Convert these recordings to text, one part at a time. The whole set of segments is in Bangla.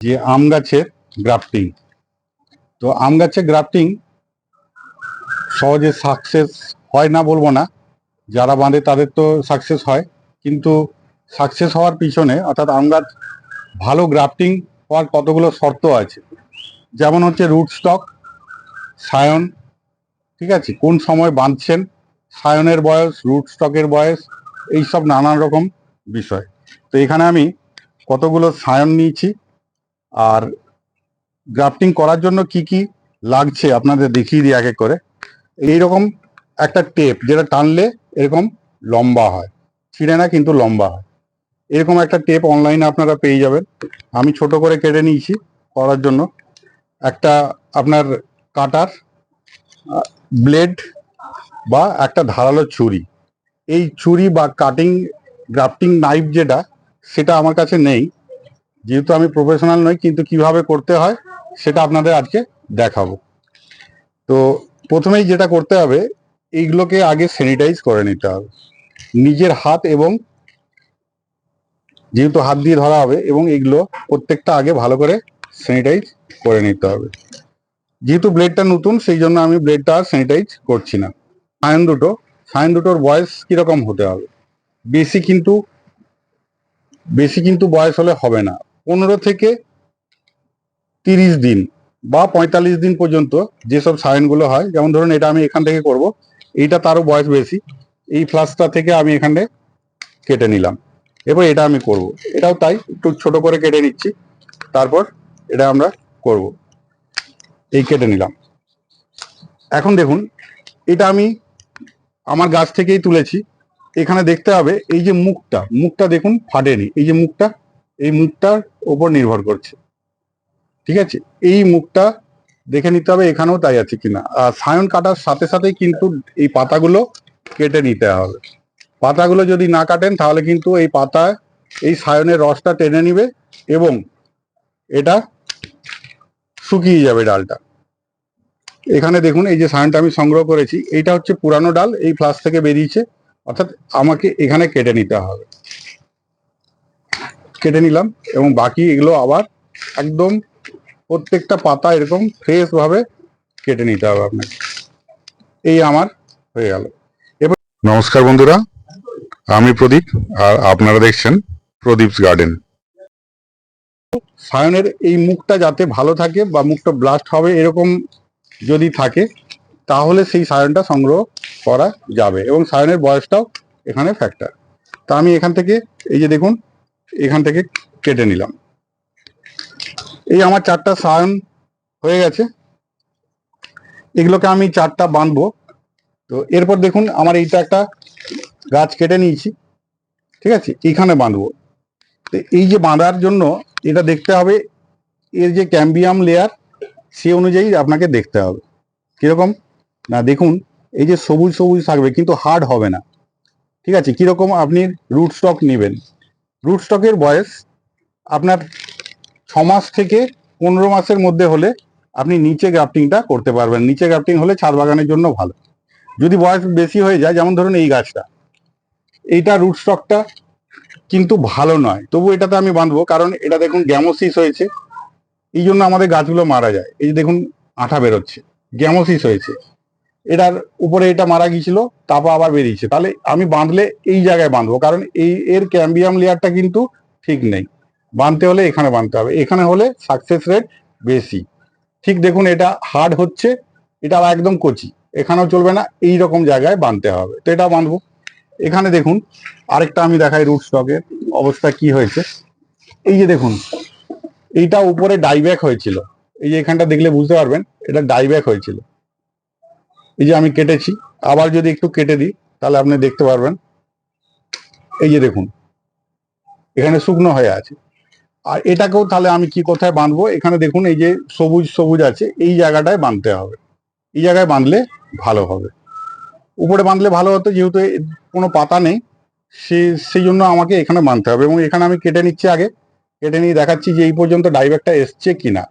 যে আম গাছের গ্রাফটিং তো আম গাছের গ্রাফটিং সহজে সাকসেস হয় না বলব না। যারা বাঁধে তাদের তো সাকসেস হয়। কিন্তু সাকসেস হওয়ার পিছনে অর্থাৎ আম গাছ ভালো গ্রাফটিং হওয়ার কতগুলো শর্ত আছে? যেমন হচ্ছে রুট স্টক সায়ন, ঠিক আছে? কোন সময় বাঁধছেন, সায়নের বয়স রুট স্টকের বয়স, এইসব নানান রকম বিষয়। তো এখানে আমি কতগুলো সায়ন নিয়েছি আর গ্রাফটিং করার জন্য কি কি লাগছে আপনাদের দেখিয়ে দিই এক করে। এইরকম একটা টেপ যেটা টানলে এরকম লম্বা হয়, ছিঁড়ে না কিন্তু লম্বা হয়। এরকম একটা টেপ অনলাইনে আপনারা পেয়ে যাবেন। আমি ছোট করে কেটে নিয়েছি করার জন্য। একটা আপনার কাটার ব্লেড বা একটা ধারালো ছুরি। এই ছুরি বা কাটিং গ্রাফটিং নাইফ যেটা, সেটা আমার কাছে নেই। যেহেতু আমি প্রফেশনাল নই, কিন্তু কীভাবে করতে হয় সেটা আপনাদের আজকে দেখাবো। তো প্রথমেই যেটা করতে হবে, এইগুলোকে আগে স্যানিটাইজ করে নিতে হবে। নিজের হাত এবং যেহেতু হাত দিয়ে ধরা হবে এবং এগুলো প্রত্যেকটা আগে ভালো করে স্যানিটাইজ করে নিতে হবে। যেহেতু ব্লেডটা নতুন, সেই জন্য আমি ব্লেডটা আর স্যানিটাইজ করছি না। সায়ন দুটো, সায়ন দুটোর বয়স কীরকম হতে হবে? বেশি কিন্তু বেশি কিন্তু বয়স হলে হবে না। পনেরো থেকে তিরিশ দিন বা পঁয়তাল্লিশ দিন পর্যন্ত যেসব সায়নগুলো হয়, যেমন ধরুন এটা আমি এখান থেকে করব, এইটা তারও বয়স বেশি, এই ফ্লাসটা থেকে আমি এখানে কেটে নিলাম। এবার এটা আমি করব। এটাও তাই, একটু ছোট করে কেটে নিচ্ছি, তারপর এটা আমরা করব। এই কেটে নিলাম। এখন দেখুন, এটা আমি আমার গাছ থেকেই তুলেছি। এখানে দেখতে হবে, এই যে মুখটা মুখটা দেখুন ফাটেনি, এই যে মুখটা এই মুখটার ওপর নির্ভর করছে। ঠিক আছে? এই মুখটা দেখে নিতে হবে এখানেও তাই আছে কিনা। আর সায়ন কাটার সাথে সাথেই কিন্তু এই পাতাগুলো কেটে নিতে হবে। পাতাগুলো যদি না কাটেন, তাহলে কিন্তু এই পাতায় এই সায়নের রসটা টেনে নিবে এবং এটা শুকিয়ে যাবে ডালটা। এখানে দেখুন, এই যে সায়নটা আমি সংগ্রহ করেছি, এইটা হচ্ছে পুরানো ডাল, এই ফ্লাস থেকে বেরিয়েছে। অর্থাৎ আমাকে এখানে কেটে নিতে হবে। কেটে নিলাম এবং বাকি এগুলো আবার একদম প্রত্যেকটা পাতা এরকম ফ্রেশ ভাবে কেটে নিতে হবে আপনাকে। এই আমার হয়ে গেল। এবার নমস্কার বন্ধুরা আমি প্রদীপ আর আপনারা দেখছেন প্রদীপস গার্ডেন। সায়নের এই মুখটা যাতে ভালো থাকে বা মুখটা ব্লাস্ট হবে এরকম যদি থাকে তাহলে সেই সায়নটা সংগ্রহ করা যাবে এবং সায়নের বয়সটাও এখানে ফ্যাক্টর তা আমি এখান থেকে এই যে দেখুন এখান থেকে কেটে নিলাম। এই আমার চারটা সায়ন হয়ে গেছে। এগুলোকে আমি চারটা বাঁধবো তো এরপর দেখুন, আমার এইটা একটা গাছ কেটে নিয়েছি। ঠিক আছে? এখানে বাঁধবো তো এই যে বাঁধার জন্য এটা দেখতে হবে, এর যে ক্যাম্বিয়াম লেয়ার সে অনুযায়ী আপনাকে দেখতে হবে। কীরকম? না, দেখুন, এই যে সবুজ সবুজ থাকবে, কিন্তু হার্ড হবে না। ঠিক আছে? কীরকম আপনি রুট স্টক নেবেন। রুট স্টকের বয়স আপনার ছ মাস থেকে পনেরো মাসের মধ্যে হলে আপনি নিচে গ্রাফটিংটা করতে পারবেন। নিচে গ্রাফটিং হলে ছাদ বাগানের জন্য ভালো। যদি বয়স বেশি হয়ে যায়, যেমন ধরুন এই গাছটা, এইটা রুট স্টকটা কিন্তু ভালো নয়। তবু এটাতে আমি বাঁধবো, কারণ এটা দেখুন গ্যামোসিস হয়েছে। এই জন্য আমাদের গাছগুলো মারা যায়। এই যে দেখুন, আঠা বেরোচ্ছে। গ্যামোসিস হয়েছে। এটার উপরে এটা মারা গিয়েছিল, তারপর আবার বেরিয়েছে। তাহলে আমি বাঁধলে এই জায়গায় বাঁধবো, কারণ এই এর ক্যাম্বিয়াম লেয়ারটা কিন্তু ঠিক নেই। বাঁধতে হলে এখানে বাঁধতে হবে, এখানে হলে সাকসেস রেট বেশি। ঠিক দেখুন, এটা হার্ড হচ্ছে, এটা একদম কচি, এখানেও চলবে না এই রকম জায়গায় বাঁধতে হবে। তো এটা বাঁধবো। এখানে দেখুন, আরেকটা আমি দেখাই রুট স্টকের অবস্থা কি হয়েছে। এই যে দেখুন, এইটা উপরে ডাইব্যাক হয়েছিল। এই যে এখানটা দেখলে বুঝতে পারবেন, এটা ডাইব্যাক হয়েছিল। এই যে আমি কেটেছি, আবার যদি একটু কেটে দিই, তাহলে আপনি দেখতে পারবেন। এই যে দেখুন, এখানে শুকনো হয়ে আছে। আর এটাকেও তাহলে আমি কি কোথায় বাঁধবো? এখানে দেখুন, এই যে সবুজ সবুজ আছে, এই জায়গাটায় বাঁধতে হবে। এই জায়গায় বাঁধলে ভালো হবে। উপরে বাঁধলে ভালো হতো, যেহেতু কোনো পাতা নেই, সে, সেই জন্য আমাকে এখানে বাঁধতে হবে। এবং এখানে আমি কেটে নিচ্ছি আগে, কেটে নিয়ে দেখাচ্ছি যে এই পর্যন্ত ডাইব্যাকটা এসছে কিনা।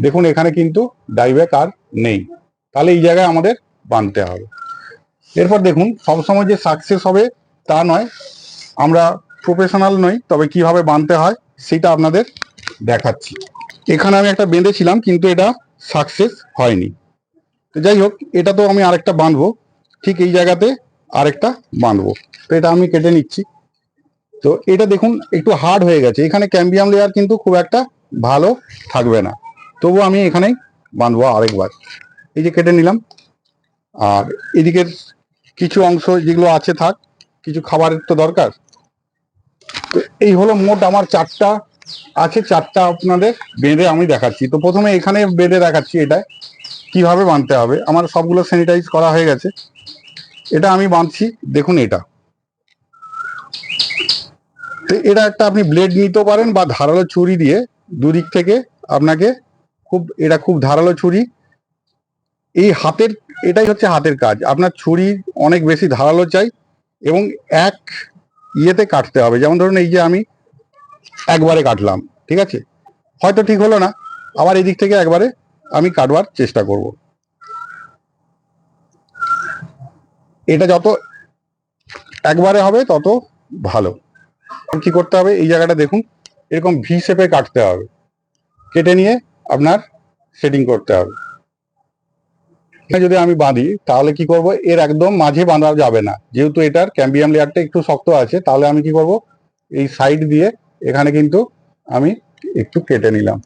দেখুন, এখানে কিন্তু ডাইব্যাক আর নেই। তাহলে এই জায়গায় আমাদের বাঁধতে হবে। এরপর দেখুন, সবসময় যে সাকসেস হবে তা নয়, আমরা প্রফেশনাল নই, তবে কীভাবে বাঁধতে হয় সেটা আপনাদের দেখাচ্ছি। এখানে আমি একটা বেঁধেছিলাম, কিন্তু এটা সাকসেস হয়নি। তো যাই হোক, এটা তো আমি আরেকটা বাঁধবো, ঠিক এই জায়গাতে আরেকটা বাঁধবো। তো এটা আমি কেটে নিচ্ছি। তো এটা দেখুন, একটু হার্ড হয়ে গেছে। এখানে ক্যাম্বিয়াম লেয়ার কিন্তু খুব একটা ভালো থাকবে না। তবু আমি এখানেই বাঁধবো আরেকবার। এই যে কেটে নিলাম। আর এদিকের কিছু অংশ যেগুলো আছে থাক, কিছু খাবারের তো দরকার। তো এই হলো মোট আমার চারটা, আছে চারটা আপনাদের বেঁধে আমি দেখাচ্ছি। তো প্রথমে এখানে বেঁধে দেখাচ্ছি এটা, কীভাবে বাঁধতে হবে। আমার সবগুলো স্যানিটাইজ করা হয়ে গেছে। এটা আমি বাঁধছি, দেখুন এটা। তো এটা একটা আপনি ব্লেড নিতে পারেন বা ধারালো ছুরি দিয়ে দুদিক থেকে আপনাকে খুব, এটা খুব ধারালো ছুরি। এই হাতের, এটাই হচ্ছে হাতের কাজ। আপনার ছুরি অনেক বেশি ধারালো চাই এবং এক ইয়েতে কাটতে হবে। যেমন ধরুন এই যে আমি একবারে কাটলাম, ঠিক আছে? হয়তো ঠিক হলো না, আবার এই দিক থেকে একবারে আমি কাটবার চেষ্টা করব। এটা যত একবারে হবে, তত ভালো। কি করতে হবে? এই জায়গাটা দেখুন, এরকম ভি শেপে কাটতে হবে। কেটে নিয়ে আপনার সেটিং করতে হবে। এখানে যদি আমি বাঁধি, তাহলে কি করব? এর একদম মাঝে বাঁধা যাবে না। যেহেতু এটার ক্যাম্বিয়াম লেয়ারটা একটু শক্ত আছে, তাহলে আমি কি করব? এই সাইড দিয়ে এখানে কিন্তু আমি একটু কেটে নিলাম।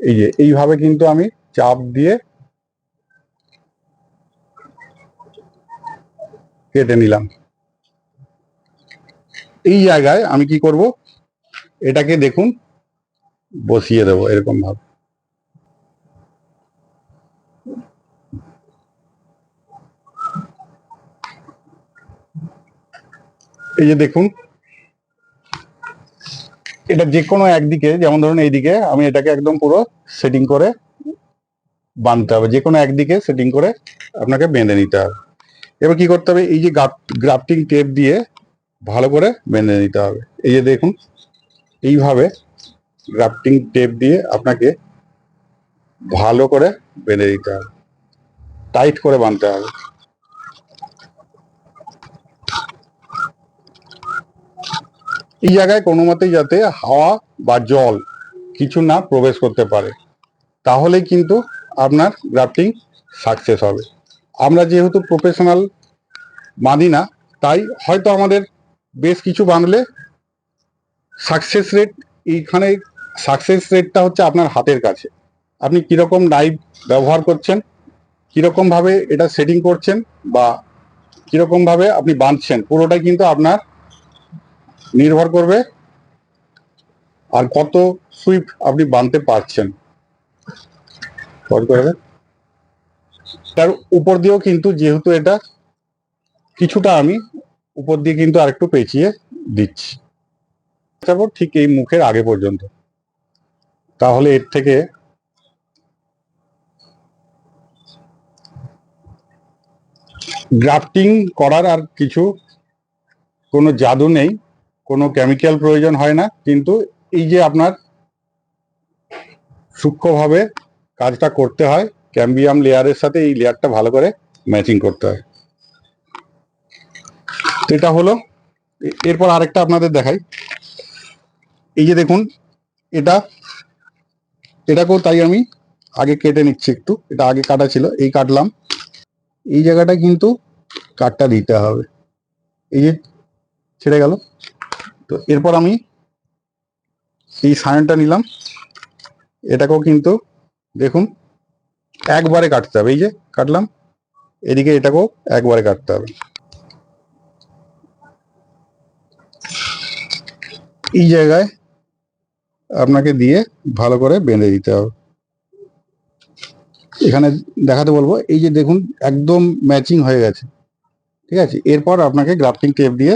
এই যে, এইভাবে কিন্তু আমি চাপ দিয়ে কেটে নিলাম। এই জায়গায় আমি কি করব? এটাকে দেখুন, বসিয়ে দেবো এরকম ভাবে এই যে দেখুন, এটা যে কোনো একদিকে, যেমন ধরুন এইদিকে, আমি এটাকে একদম পুরো সেটিং করে বাঁধতে হবে। যে কোনো একদিকে সেটিং করে আপনাকে বেঁধে নিতে হবে। এবার কি করতে হবে? এই যে গ্রাফটিং টেপ দিয়ে ভালো করে বেঁধে নিতে হবে। এই যে দেখুন, এইভাবে গ্রাফটিং টেপ দিয়ে আপনাকে ভালো করে বেঁধে দিতে হবে। টাইট করে বাঁধতে হবে। এই জায়গায় কোনো মতেই যাতে হাওয়া বা জল কিছু না প্রবেশ করতে পারে, তাহলে কিন্তু আপনার গ্রাফটিং সাকসেস হবে। আমরা যেহেতু প্রফেশনাল বাঁধি না, তাই হয়তো আমাদের বেশ কিছু বাঁধলে সাকসেস রেট, এইখানে সাকসেস রেটটা হচ্ছে আপনার হাতের কাছে। আপনি কীরকম নাইফ ব্যবহার করছেন, কীরকমভাবে এটা সেটিং করছেন বা কীরকমভাবে আপনি বাঁধছেন, পুরোটাই কিন্তু আপনার নির্ভর করবে আর কত সুইপ আপনি বাঁধতে পারছেন। তার উপর দিয়েও কিন্তু যেহেতু এটা কিছুটা আমি উপর দিয়ে কিন্তু আরেকটু পেঁচিয়ে দিচ্ছি। তারপর ঠিক এই মুখের আগে পর্যন্ত। তাহলে এর থেকে গ্রাফটিং করার আর কিছু কোনো জাদু নেই। কোনো কেমিক্যাল প্রয়োজন হয় না, কিন্তু এই যে আপনার সূক্ষ্মভাবে কাজটা করতে হয় ক্যাম্বিয়াম লেয়ারের সাথে এই লেয়ারটা ভালো করে ম্যাচিং করতে হয়। তো এটা হলো, এরপর আরেকটা আপনাদের দেখাই। এই যে দেখুন, এটা, এটাকেও তাই আমি আগে কেটে নিচ্ছি একটু, এটা আগে কাটা ছিল, এই কাটলাম। এই জায়গাটা কিন্তু কাটটা দিতে হবে। এই যে ছেড়ে গেল। তো এরপর আমি এই সায়নটা নিলাম। এটাকেও কিন্তু দেখুন, একবারে কাটতে হবে। এই যে কাটলাম, এদিকে এটাকেও একবারে কাটতে হবে। এই জায়গায় আপনাকে দিয়ে ভালো করে বেঁধে দিতে হবে। এখানে দেখাতে বলব, এই যে দেখুন, একদম ম্যাচিং হয়ে গেছে। ঠিক আছে? এরপর আপনাকে গ্রাফটিং টেপ দিয়ে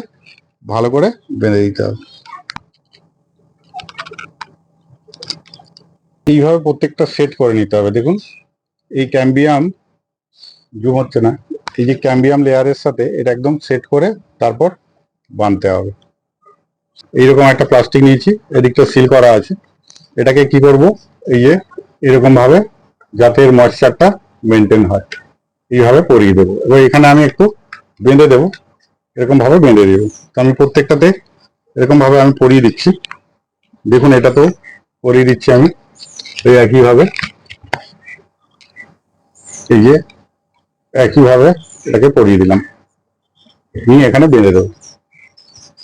ভালো করে বেঁধে দিতে হবে। এইভাবে প্রত্যেকটা সেট করে নিতে হবে। দেখুন, এই ক্যাম্বিয়াম জুম হচ্ছে না। এই যে ক্যাম্বিয়াম লেয়ারের সাথে এটা একদম সেট করে তারপর বাঁধতে হবে। এইরকম একটা প্লাস্টিক নিয়েছি, এদিকটা সিল করা আছে। এটাকে কি করব? এই যে এরকম ভাবে যাতে এর ময়েশ্চারটা মেনটেন হয়। এইভাবে পরিয়ে দেবো। এবার এখানে আমি একটু বেঁধে দেবো। এরকম ভাবে বেঁধে দেবো তো আমি প্রত্যেকটাতে এরকম ভাবে আমি পরিয়ে দিচ্ছি। দেখুন এটাতেও পরিয়ে দিচ্ছি আমি এই একইভাবে। এই যে একইভাবে এটাকে পরিয়ে দিলাম। নিয়ে এখানে বেঁধে দেবো।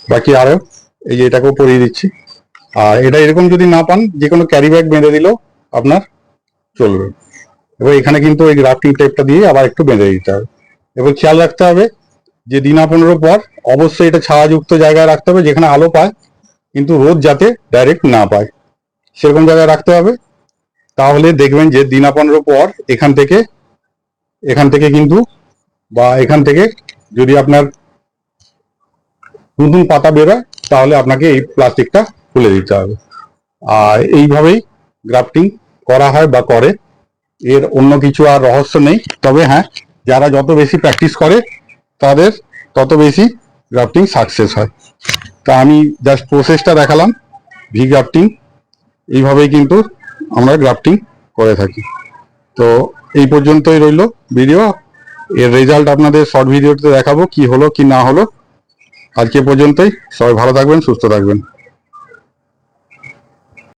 বাকি আরও এই যে এটাকেও পরিয়ে দিচ্ছি। আর এটা এরকম যদি না পান, যে কোনো ক্যারি ব্যাগ বেঁধে দিলেও আপনার চলবে। এবার এখানে কিন্তু ওই গ্রাফটিং টেপটা দিয়ে আবার একটু বেঁধে দিতে হবে। এবার খেয়াল রাখতে হবে যে দিনা পনেরো পর অবশ্যই এটা ছায়াযুক্ত জায়গায় রাখতে হবে, যেখানে আলো পায়, কিন্তু রোদ যাতে ডাইরেক্ট না পায়। সেরকম জায়গায় রাখতে হবে। তাহলে দেখবেন যে দিনা পনেরো পর এখান থেকে এখান থেকে কিন্তু বা এখান থেকে যদি আপনার নতুন পাতা বেরোয়, তাহলে আপনাকে এই প্লাস্টিকটা খুলে দিতে হবে। আর এইভাবেই গ্রাফটিং করা হয় বা করে। এর অন্য কিছু আর রহস্য নেই। তবে হ্যাঁ যারা যত বেশি প্র্যাকটিস করে তাদের তত বেশি গ্রাফটিং সাকসেস হয়। তা আমি জাস্ট প্রসেসটা দেখালাম ভি গ্রাফটিং এইভাবেই কিন্তু আমরা গ্রাফটিং করে থাকি। তো এই পর্যন্তই রইল ভিডিও এর রেজাল্ট আপনাদের শর্ট ভিডিওতে দেখাবো কি হলো কি না হলো। আজকে পর্যন্তই, সবাই ভালো থাকবেন, সুস্থ থাকবেন।